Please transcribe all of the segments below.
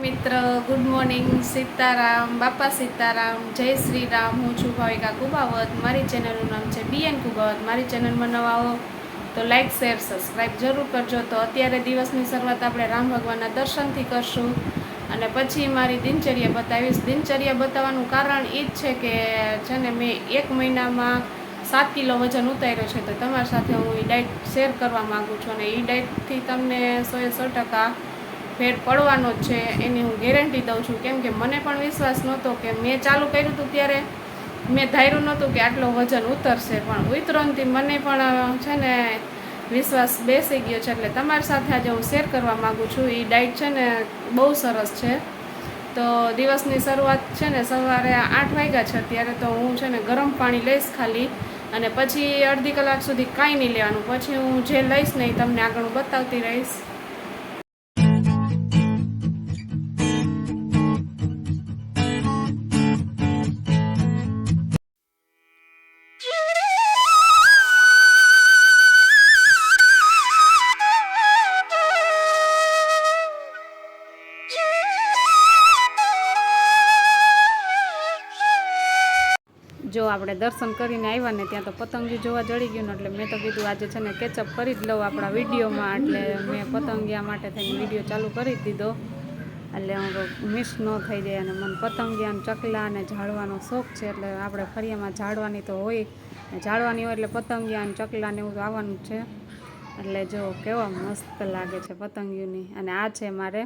મિત્ર, good morning, Sitaram, બાપા સીતારામ, જય શ્રી રામ હું છું ભાવિકા કુબાવત. મારી ચેનલનું નામ છે બીએન કુબાવત. મારી ચેનલમાં નવા આવો તો લાઇક શેર સબસ્ક્રાઈબ જરૂર કરજો. તો અત્યારે દિવસની શરૂઆત આપણે રામ ભગવાનના દર્શનથી કરશું. અને પછી મારી દિનચર્યા બતાવીશ. દિનચર્યા બતાવવાનું કારણ એ જ છે કે છે ને મેં એક મહિનામાં સાત કિલો વજન ઉતાર્યો છે. તો તમારી સાથે હું એ ડાયટ શેર કરવા માગું છું. અને એ ડાયટથી તમને સો એ સો ટકા ફેર પડવાનો જ છે, એની હું ગેરંટી દઉં છું. કેમ કે મને પણ વિશ્વાસ નહોતો કે મેં ચાલુ કર્યું હતું ત્યારે, મેં ધાર્યું નહોતું કે આટલો વજન ઉતરશે, પણ ઉતરણથી મને પણ છે ને, વિશ્વાસ બેસી ગયો છે. એટલે તમારી સાથે આજે હું શેર કરવા માગું છું. એ ડાયટ છે ને બહુ સરસ છે. તો દિવસની શરૂઆત છે ને સવારે આઠ વાગ્યા છે, અત્યારે તો હું છે ને ગરમ પાણી લઈશ ખાલી અને પછી અડધી કલાક સુધી કાંઈ નહીં લેવાનું. પછી હું જે લઈશ ને એ તમને આગળ બતાવતી રહીશ. જો આપણે દર્શન કરીને આવ્યા ને ત્યાં તો પતંગી જોવા જડી ગયું ને એટલે મેં તો કીધું આજે છે ને કેચઅપ કરી જ લઉં આપણા વિડીયોમાં, એટલે મેં પતંગિયા માટે થઈને વીડિયો ચાલુ કરી દીધો. એટલે હું મિસ ન થઈ જાય અને મને પતંગિયા ને ચકલા અને ઝાડવાનો શોખ છે, એટલે આપણે ફરિયામાં ઝાડવાની તો હોય. ઝાડવાની હોય એટલે પતંગિયા ને ચકલા ને એવું આવવાનું છે. એટલે જો કેવા મસ્ત લાગે છે પતંગિયુંની. અને આ છે મારે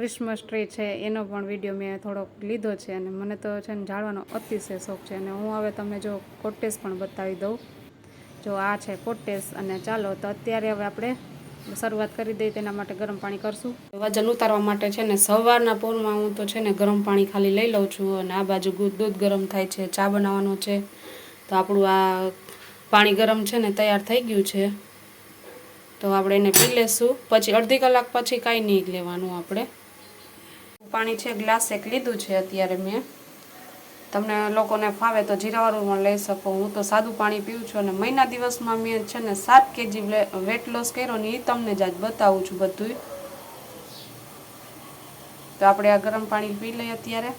ક્રિસમસ ટ્રી છે, એનો પણ વીડિયો મેં થોડોક લીધો છે અને મને તો છે ને જાળવાનો અતિશય શોખ છે અને હું હવે તમને જો કોટેસ પણ બતાવી દઉં. જો આ છે કોટેસ અને ચાલો તો અત્યારે હવે આપણે શરૂઆત કરી દઈએ તેના માટે ગરમ પાણી કરશું. વજન ઉતારવા માટે છે ને સવારના પોરમાં હું તો છે ને ગરમ પાણી ખાલી લઈ લઉં છું અને આ બાજુ દૂધ ગરમ થાય છે, ચા બનાવવાનો છે. તો આપણું આ પાણી ગરમ છે ને તૈયાર થઈ ગયું છે. તો આપણે એને પી લેશું. પછી અડધી કલાક પછી કાંઈ નહીં લેવાનું આપણે. પાણી છે ગ્લાસ એક લીધું છે અત્યારે મેં. તમને લોકોને ફાવે તો જીરાવાળું પણ લઈ શકો. હું તો સાદું પાણી પીવું છું અને મહિના દિવસમાં મેં છે ને સાત કેજી વેટ લોસ કર્યો ને એ તમને જ આજ બતાવું છું બધું તો આપણે આ ગરમ પાણી પી લઈએ અત્યારે.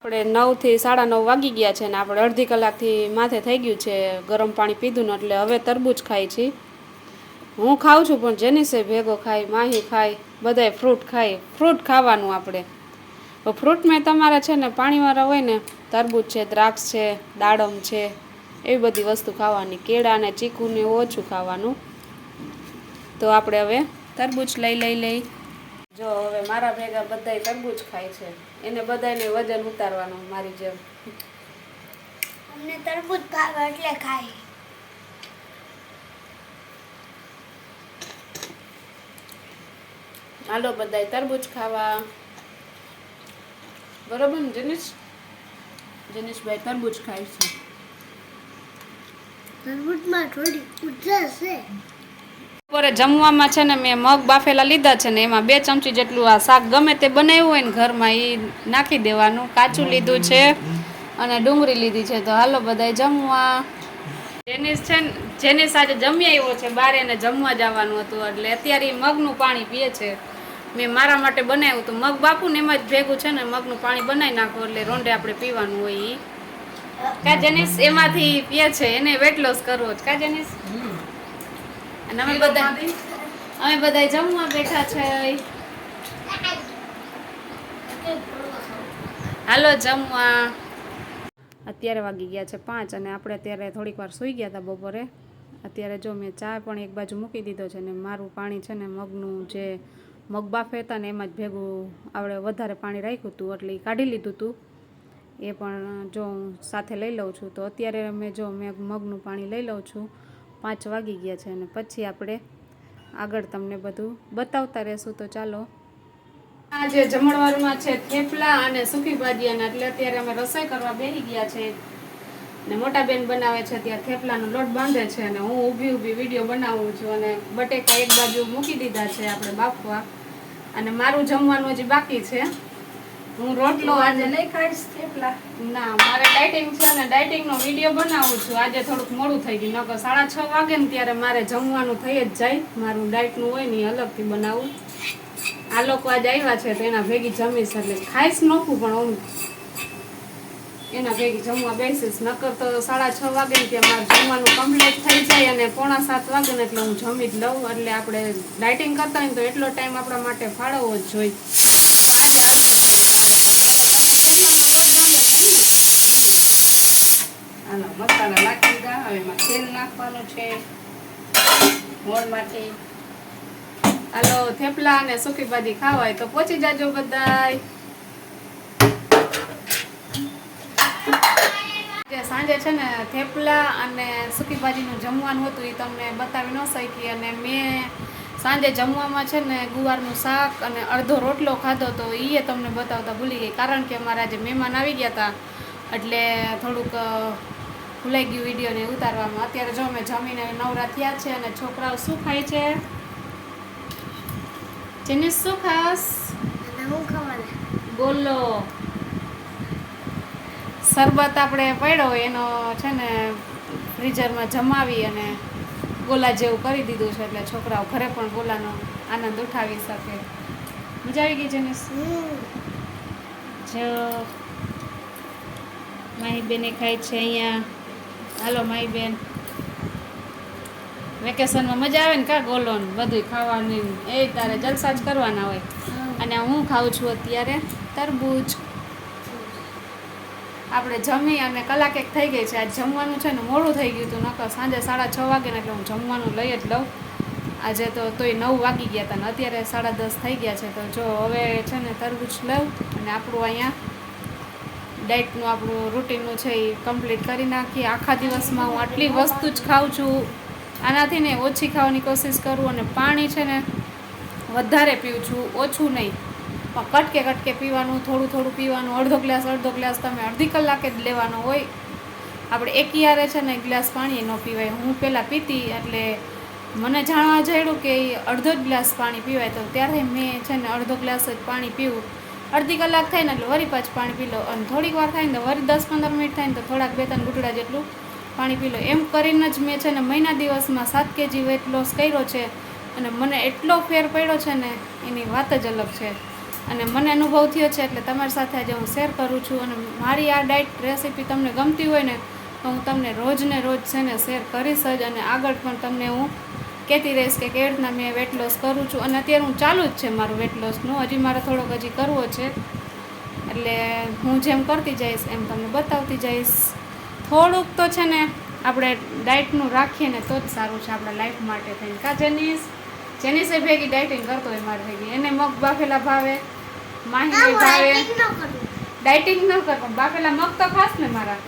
આપણે નવથી સાડા નવ વાગી ગયા છે ને આપણે અડધી કલાકથી માથે થઈ ગયું છે ગરમ પાણી પીધું ને એટલે હવે તરબૂચ ખાય છીએ. હું ખાઉં છું, પણ જેનિસે ભેગો ખાય, માહી ખાય, બધાય ફ્રૂટ ખાય. ફ્રૂટ ખાવાનું આપણે. ફ્રૂટમાં તમારે છે ને પાણીવાળા હોય ને, તરબૂચ છે, દ્રાક્ષ છે, દાડમ છે, એવી બધી વસ્તુ ખાવાની. કેળા ને ચીકુને ઓછું ખાવાનું. તો આપણે હવે તરબૂચ લઈ લઈ લઈ. જો હવે મારા ભેગા બધાય તરબૂચ ખાય છે. એને બધાને વજન ઉતારવાનું મારી જેમ. અમને તરબૂચ ભાવે એટલે ખાઈ હાલો બધા તરબૂચ ખાવા. બરોબર ને જનીશ? જનીશભાઈ તરબૂચ ખાય છે. તરબૂચમાં થોડી ઊર્જા છે. બપોરે જમવામાં છે ને મેં મગ બાફેલા લીધા છે ને એમાં બે ચમચી જેટલું આ શાક ગમે તે બનાવ્યું હોય ને ઘરમાં એ નાખી દેવાનું. કાચું લીધું છે અને ડુંગળી લીધી છે. તો હાલો બધાય જમવા. જેનિસ છે ને જેનિસ આજે જમી આવ્યો છે બારે એને જમવા જવાનું હતું એટલે અત્યારે ઈ મગનું પાણી પીએ છે. મેં મારા માટે બનાવ્યું હતું. મગ બાપુ ને એમાં જ ભેગું છે ને, મગનું પાણી બનાવી નાખો એટલે રોંડે આપણે પીવાનું હોય એ કા જેનિસ એમાંથી પીએ છે, એને વેટ લોસ કરવો છે. કા જનીશ અને અમે બધા અમે બધા જમવા બેઠા છે. હાલો, જમવા. અત્યારે વાગી ગયા છે પાંચ અને આપણે અત્યારે થોડીક વાર સૂઈ ગયા હતા બપોરે. અત્યારે જો મેં ચા પણ એક બાજુ મૂકી દીધો છે ને, મારું પાણી છે ને, મગનું જે મગ બાફે હતા ને એમાં જ ભેગું આપણે વધારે પાણી રાખ્યું હતું, એટલે કાઢી લીધું હતું. એ પણ જો હું સાથે લઈ લઉં છું, તો અત્યારે મેં જો મેં મગનું પાણી લઈ લઉં છું, પાંચ વાગી ગયા છે અને પછી આપણે આગળ તમને બધું બતાવતા રહેશું, તો ચાલો. આ જે જમણવારમાં છે થેપલા અને સૂકી ભાજીયાના એટલે અત્યારે અમે રસોઈ કરવા બેસી ગયા છે. ને મોટા બેન બનાવે છે ત્યાં થેપલાનો લોટ બાંધે છે અને હું ઊભી ઊભી વીડિયો બનાવું છું અને બટેકા એક બાજુ મૂકી દીધા છે આપણે બાફવા. અને મારું જમવાનું હજી બાકી છે. હું રોટલો આજે નહીં ખાઈશ થેપલા? ના મારે ડાયટિંગ છે અને ડાયટિંગનો વીડિયો બનાવું છું. આજે થોડુંક મોડું થઈ ગયું નકર સાડા છ વાગે ને ત્યારે મારે જમવાનું થઈ જ જાય. મારું ડાયટનું હોય ને અલગથી બનાવું. આ લોકો આજે આવ્યા છે તો એના ભેગી જમીશ એટલે ખાઈશ નોખું પણ હું એના ભેગી જમવા બેસીશ. નકર તો સાડા છ વાગે ત્યાં મારે જમવાનું કમ્પ્લીટ થઈ જાય અને પોણા સાત વાગે એટલે હું જમી જ લઉં. એટલે આપણે ડાયટિંગ કરતા હોય તો એટલો ટાઈમ આપણા માટે ફાળવવો જ જોઈએ. તો આજે હાલો, મસાલા નાખી દીધા હવે એમાં તેલ નાખવાનું છે. મોડમાંથી હાલો, થેપલા અને સૂકી ભાજી ખાવાય તો પહોંચી જાજો બધાય. સાંજે છે ને થેપલા અને સૂકી ભાજીનું જમવાનું હતું એ તમને બતાવી ન શકી. અને મેં સાંજે જમવામાં છે ને ગુવારનું શાક અને અડધો રોટલો ખાધો તો એ તમને બતાવતા ભૂલી ગઈ. કારણ કે અમારા જે મહેમાન આવી ગયા હતા એટલે થોડુંક ભૂલાઈ ગયું વિડીયોને ઉતારવામાં. અત્યારે જો અમે જમીને નવરા થયા છે અને છોકરાઓ શું ખાય છે? જેને શું ખાસ? બોલો. શરબત આપણે પડ્યો એનો છે ને ફ્રીઝરમાં જમાવી અને ગોલા જેવું કરી દીધું છે એટલે છોકરાઓ ઘરે પણ ગોલાનો આનંદ ઉઠાવી શકે. મજા આવી ગઈ જેને જો માહી બેને ખાય છે અહીંયા. હાલો માહી બેન. વેકેશનમાં મજા આવે ને કા ગોલોન? બધું ખાવાની. એ તારે જલસા જ કરવાના હોય. અને હું ખાઉં છું અત્યારે તરબૂચ. આપણે જમી અને કલાક એક થઈ ગઈ છે. આજ જમવાનું છે ને મોડું થઈ ગયું હતું, નકર સાંજે સાડા છ વાગે એટલે હું જમવાનું લઈ જ લઉં. આજે તો તોય નવ વાગી ગયા હતા ને અત્યારે સાડા દસ થઈ ગયા છે. તો જો હવે છે ને તરબૂચ લઉં અને આપણું અહીંયા ડાયટનું આપણું રૂટીનનું છે એ કમ્પ્લીટ કરી નાખીએ. આખા દિવસમાં હું આટલી વસ્તુ જ ખાઉં છું. આનાથી ને ઓછી ખાવાની કોશિશ કરું અને પાણી છે ને વધારે પીવું છું, ઓછું નહીં. કટકે કટકે પીવાનું, થોડું થોડું પીવાનું, અડધો ગ્લાસ અડધો ગ્લાસ તમે અડધી કલાકે જ લેવાનો હોય. આપણે એક યારે છે ને એક ગ્લાસ પાણી ન પીવાય. હું પહેલાં પીતી એટલે મને જાણવા જડ્યું કે અડધો જ ગ્લાસ પાણી પીવાય. તો ત્યારે મેં છે ને અડધો ગ્લાસ જ પાણી પીવું. અડધી કલાક થાય ને એટલે વરી પાછું પાણી પી લો અને થોડીક વાર થાય ને તો વરી દસ પંદર મિનિટ થાય ને તો થોડાક બે ત્રણ ઘૂંટડા જેટલું પાણી પી લો એમ કરીને જ મેં છે ને મહિના દિવસમાં સાત કેજી વેટ લોસ કર્યો છે. અને મને એટલો ફેર પડ્યો છે ને, એની વાત જ અલગ છે. અને મને અનુભવ થયો છે એટલે તમારી સાથે આજે હું શેર કરું છું અને મારી આ ડાયટ રેસીપી તમને ગમતી હોય ને, તો હું તમને રોજને રોજ છે ને શેર કરીશ જ અને આગળ પણ તમને હું કહેતી રહીશ કે કેવી રીતના મેં વેટ લોસ કરું છું. અને અત્યારે હું ચાલુ જ છે મારું વેટ લોસનું હજી મારે થોડોક હજી કરવો છે. એટલે હું જેમ કરતી જઈશ એમ તમને બતાવતી જઈશ. થોડુંક તો છે ને આપણે ડાયટનું રાખીએ ને તો જ સારું છે આપણા લાઈફ માટે થઈને. કા જેનીસ જેનીસે ભેગી ડાયટિંગ કરતો હોય મારી ભેગી. એને મગ બાફેલા ભાવે. માહી ભાવે ડાયટિંગ ન કર. પણ બાફેલા મગ તો ખાસ ને મારા.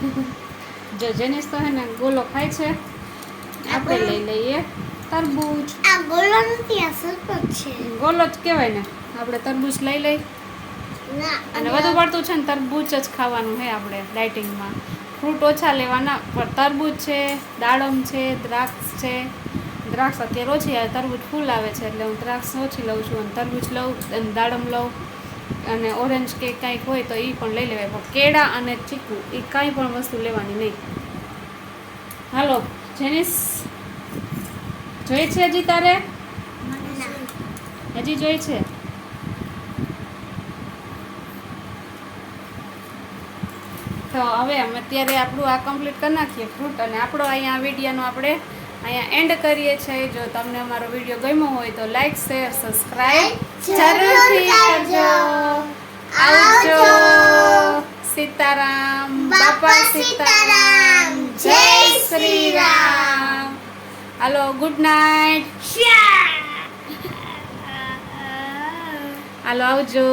જો જેનીસ તો હે ને ગોલો ખાય છે. આપણે લઈ લઈએ. તરબૂચ. આ ગોલો નથી આ છે. ગોલો જ કહેવાય ને. આપણે તરબૂચ લઈ લઈ. ના અને વધુ પડતું છે ને તરબૂચ જ ખાવાનું છે આપણે ડાયટિંગમાં ફ્રૂટ ઓછા લેવાના પણ તરબૂચ છે દાડમ છે દ્રાક્ષ છે. દ્રાક્ષ અત્યારે ઓછી આવે તરબૂચ ફૂલ આવે છે એટલે હું દ્રાક્ષ ઓછી લઉં છું અને તરબૂચ લઉં અને દાડમ લઉં અને ઓરેન્જ કે કાંઈક હોય તો એ પણ લઈ લેવાય. પણ કેળા અને ચીકુ એ કાંઈ પણ વસ્તુ લેવાની નહીં. હાલો જેનિસ જોઈ છે હજી તારે? હજી જોઈ છે? તો હવે અમે અત્યારે આપણું આ કમ્પ્લીટ કરી નાખીએ ફ્રૂટ અને આપણો અહીંયા વિડીયાનો આપણે અહીંયા એન્ડ કરીએ છીએ. જો તમને અમારો વીડિયો ગમ્યો હોય તો લાઈક શેર સબસ્ક્રાઈબ જરૂરથી કરજો. આવજો. સીતારામ. બાપા સીતારામ. જય શ્રી રામ. હાલો ગુડ નાઇટ હાલો આવજો.